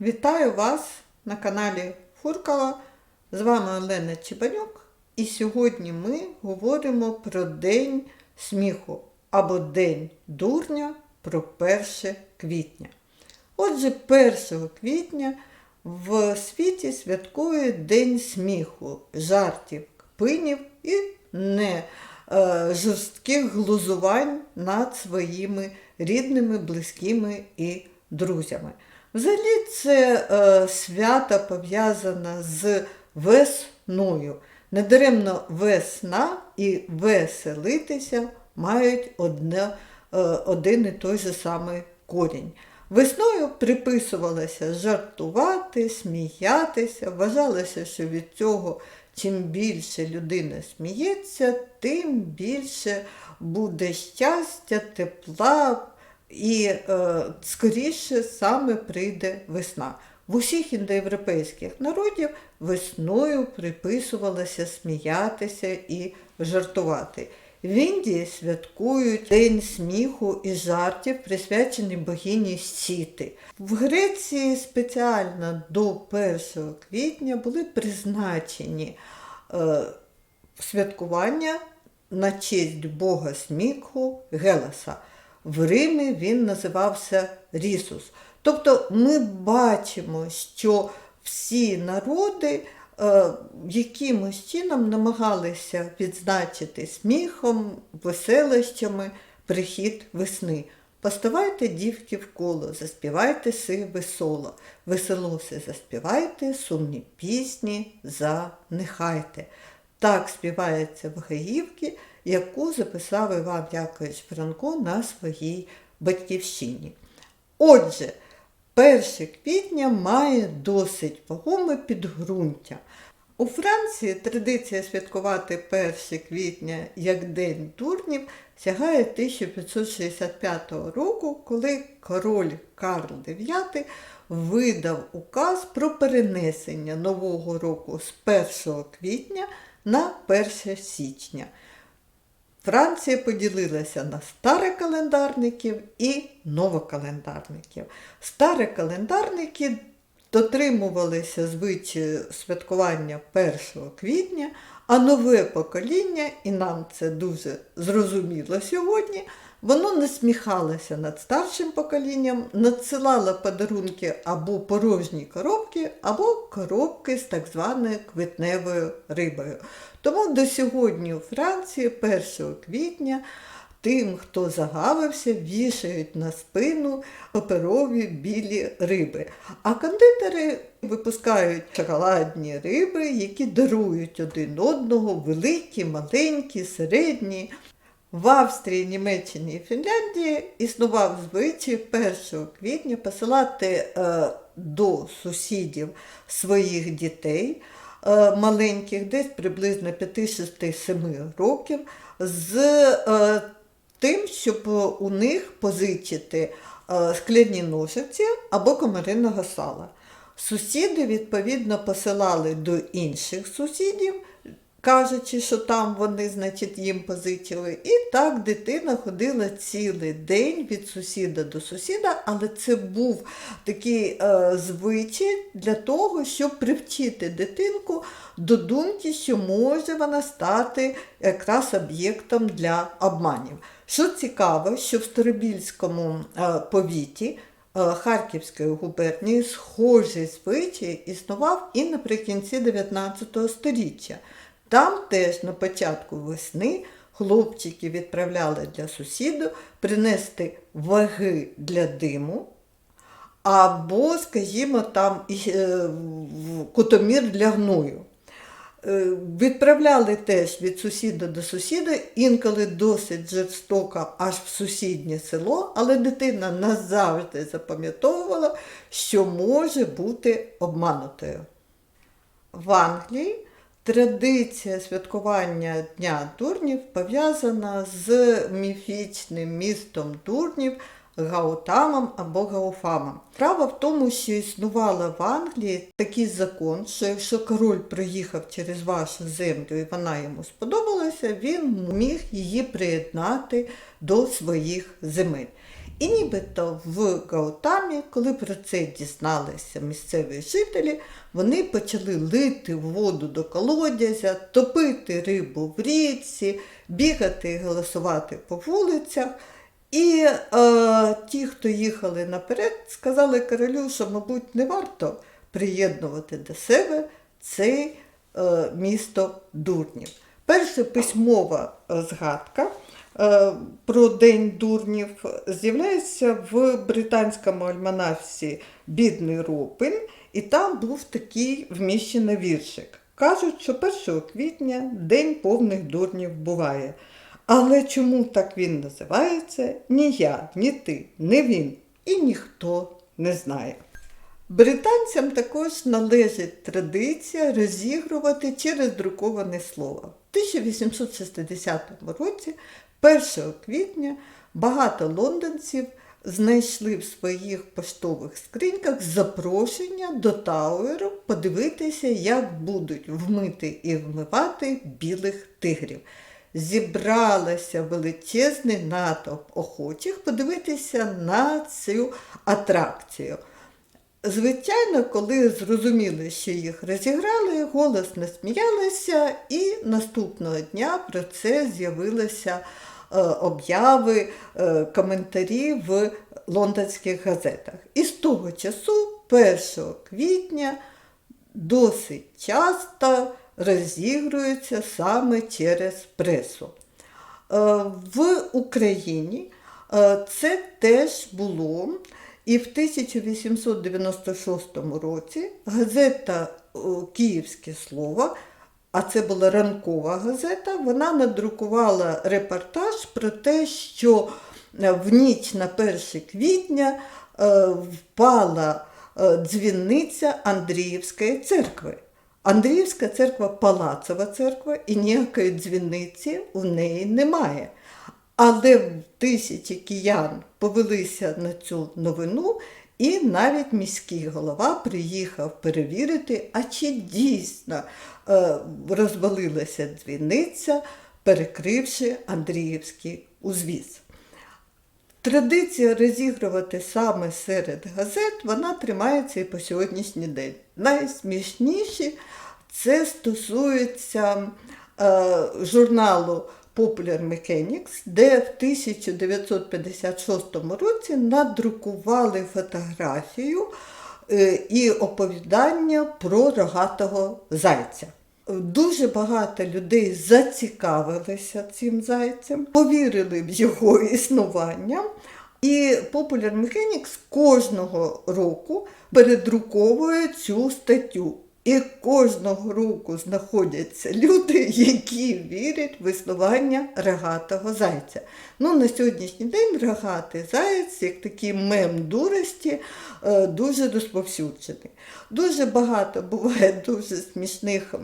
Вітаю вас на каналі Фуркала. З вами Олена Чебанюк. І сьогодні ми говоримо про День сміху або День дурня про 1 квітня. Отже, 1 квітня в світі святкує День сміху, жартів, кпинів і не е, жорстких глузувань над своїми рідними, близькими і друзями. Взагалі це е, свято пов'язане з весною. Недаремно весна і веселитися мають одне, е, один і той же самий корінь. Весною приписувалося жартувати, сміятися, вважалося, що від цього чим більше людина сміється, тим більше буде щастя, тепла і е, скоріше саме прийде весна. В усіх індоєвропейських народів весною приписувалося сміятися і жартувати. В Індії святкують День сміху і жартів, присвячений богині Сіти. В Греції спеціально до 1 квітня були призначені е, святкування на честь Бога сміху Гелеса. В Римі він називався Рісус. Тобто ми бачимо, що всі народи е, якимось чином намагалися відзначити сміхом, веселощами прихід весни. Поставайте дівки в коло, заспівайте сиве соло, веселоси заспівайте, сумні пісні занехайте. Так співається в Гаївці, яку записав Іван Якович Франко на своїй батьківщині. Отже, 1 квітня має досить вагоме підґрунтя. У Франції традиція святкувати 1 квітня як День турнів сягає 1565 року, коли король Карл IX видав указ про перенесення Нового року з 1 квітня на 1 січня. Франція поділилася на старокалендарників і новокалендарників. Старокалендарники дотримувалися звичаю святкування 1 квітня, а нове покоління, і нам це дуже зрозуміло сьогодні, воно насміхалося над старшим поколінням, надсилало подарунки або порожні коробки, або коробки з так званою квітневою рибою. Тому до сьогодні у Франції 1 квітня тим, хто загавився, вішають на спину паперові білі риби. А кондитери випускають шоколадні риби, які дарують один одного великі, маленькі, середні. В Австрії, Німеччині і Фінляндії існував звичай 1 квітня посилати е, до сусідів своїх дітей е, маленьких, десь приблизно 5-6-7 років, з е, тим, щоб у них позичити е, скляні ножиці або комариного сала. Сусіди, відповідно, посилали до інших сусідів, кажучи, що там вони, значить, їм позичили. І так дитина ходила цілий день від сусіда до сусіда, але це був такий е, звичай для того, щоб привчити дитинку до думки, що може вона стати якраз об'єктом для обманів. Що цікаво, що в Старобільському е, повіті е, Харківської губернії схожий звичай існував і наприкінці 19 століття. Там теж на початку весни хлопчики відправляли для сусіду принести ваги для диму, або, скажімо, там е, кутомір для гною. Е, Відправляли теж від сусіда до сусіда, інколи досить жорстоко аж в сусіднє село, але дитина назавжди запам'ятовувала, що може бути обманутою. В Англії традиція святкування Дня Турнів пов'язана з міфічним містом Турнів Гаутамом або Гауфамом. Справа в тому, що існувала в Англії такий закон, що якщо король приїхав через вашу землю і вона йому сподобалася, він міг її приєднати до своїх земель. І нібито в Гаутамі, коли про це дізналися місцеві жителі, вони почали лити воду до колодязя, топити рибу в річці, бігати і голосувати по вулицях. І е, ті, хто їхали наперед, сказали королю, що, мабуть, не варто приєднувати до себе цей е, місто дурнів. Перша письмова е, згадка про День дурнів з'являється в британському альманасі Бідний Ропин, і там був такий вміщений віршик. Кажуть, що 1 квітня день повних дурнів буває. Але чому так він називається, ні я, ні ти, ні він і ніхто не знає. Британцям також належить традиція розігрувати через друковане слово. В 1860 році, 1 квітня, багато лондонців знайшли в своїх поштових скриньках запрошення до Тауеру подивитися, як будуть вмити і вмивати білих тигрів. Зібралася величезний натовп охочих подивитися на цю атракцію. Звичайно, коли зрозуміли, що їх розіграли, голосно сміялися, і наступного дня про це з'явилися е, обяви, е, коментарі в лондонських газетах. І з того часу, 1 квітня, досить часто розігруються саме через пресу. Е, В Україні це теж було. І в 1896 році газета Київське слово, а це була ранкова газета, вона надрукувала репортаж про те, що е, в ніч на 1 квітня е, впала е, дзвіниця Андріївської церкви. Андріївська церква палацова церква, і ніякої дзвіниці у неї немає. Але тисячі киян повелися на цю новину, і навіть міський голова приїхав перевірити, а чи дійсно е, розвалилася дзвіниця, перекривши Андріївський узвіз. Традиція розігрувати саме серед газет, вона тримається і по сьогоднішній день. Найсмішніші це стосується е, журналу Popular Mechanics, де в 1956 році надрукували фотографію е, і оповідання про рогатого зайця. Дуже багато людей зацікавилися цим зайцем, повірили в його існування. І Popular Mechanics кожного року передруковує цю статтю. І кожного року знаходяться люди, які вірять в існування рогатого зайця. Ну, на сьогоднішній день рогатий заєць, як такий мем дурості, е, дуже розповсюджений. Дуже багато буває дуже смішних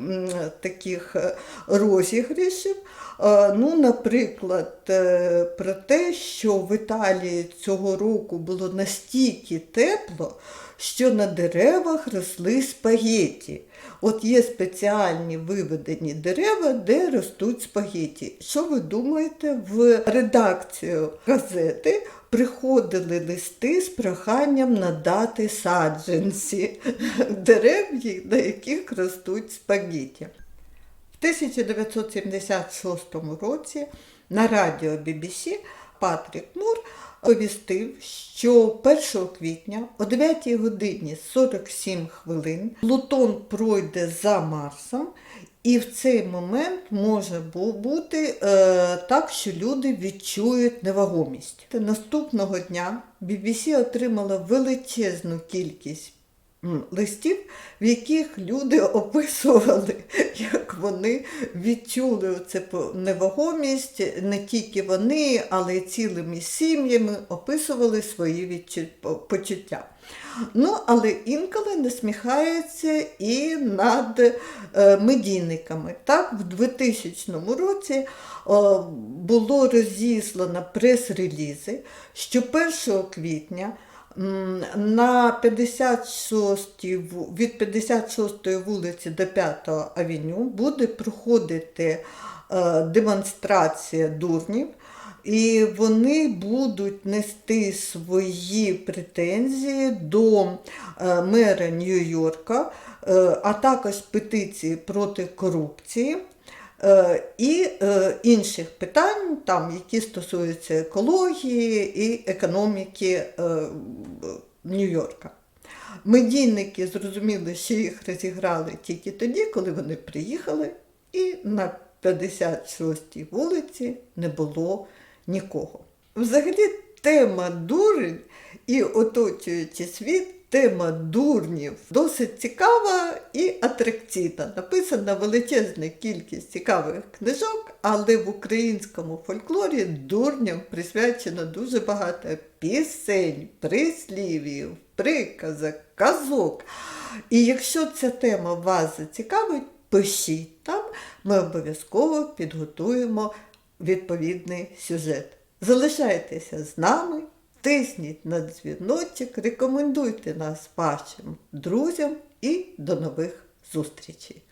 таких е, розіграшів. Е, Ну, наприклад, про те, що в Італії цього року було настільки тепло, що на деревах росли спагеті. От є спеціальні виведені дерева, де ростуть спагеті. Що ви думаєте, в редакцію газети приходили листи з проханням надати саджанці дерев, на яких ростуть спагеті. В 1976 році на радіо BBC Патрік Мур повістив, що 1 квітня о 9 годині 47 хвилин Плутон пройде за Марсом, і в цей момент може бути е, так, що люди відчують невагомість. Наступного дня BBC отримала величезну кількість листів, в яких люди описували, як вони відчули по- невагомість, не тільки вони, але й цілими сім'ями описували свої почуття. Ну, але інколи насміхається і над е, медійниками. Так, в 2000 році було розіслано прес-релізи, що 1 квітня на 56 ву- від 56 вулиці до 5 авеню буде проходити е, демонстрація дурнів. І вони будуть нести свої претензії до е, мера Нью-Йорка, е, а також петиції проти корупції. Е, І е, інших питань, там, які стосуються екології і економіки е, Нью-Йорка. Медійники зрозуміли, що їх розіграли тільки тоді, коли вони приїхали, і на 56-й вулиці не було нікого. Взагалі, тема дурень і оточуючи світ, тема дурнів досить цікава і атракційна. Написана величезна кількість цікавих книжок, але в українському фольклорі дурням присвячено дуже багато пісень, прислів'їв, приказок, казок. І якщо ця тема вас зацікавить, пишіть там, ми обов'язково підготуємо відповідний сюжет. Залишайтеся з нами, тисніть на дзвіночок, рекомендуйте нас вашим друзям і до нових зустрічей!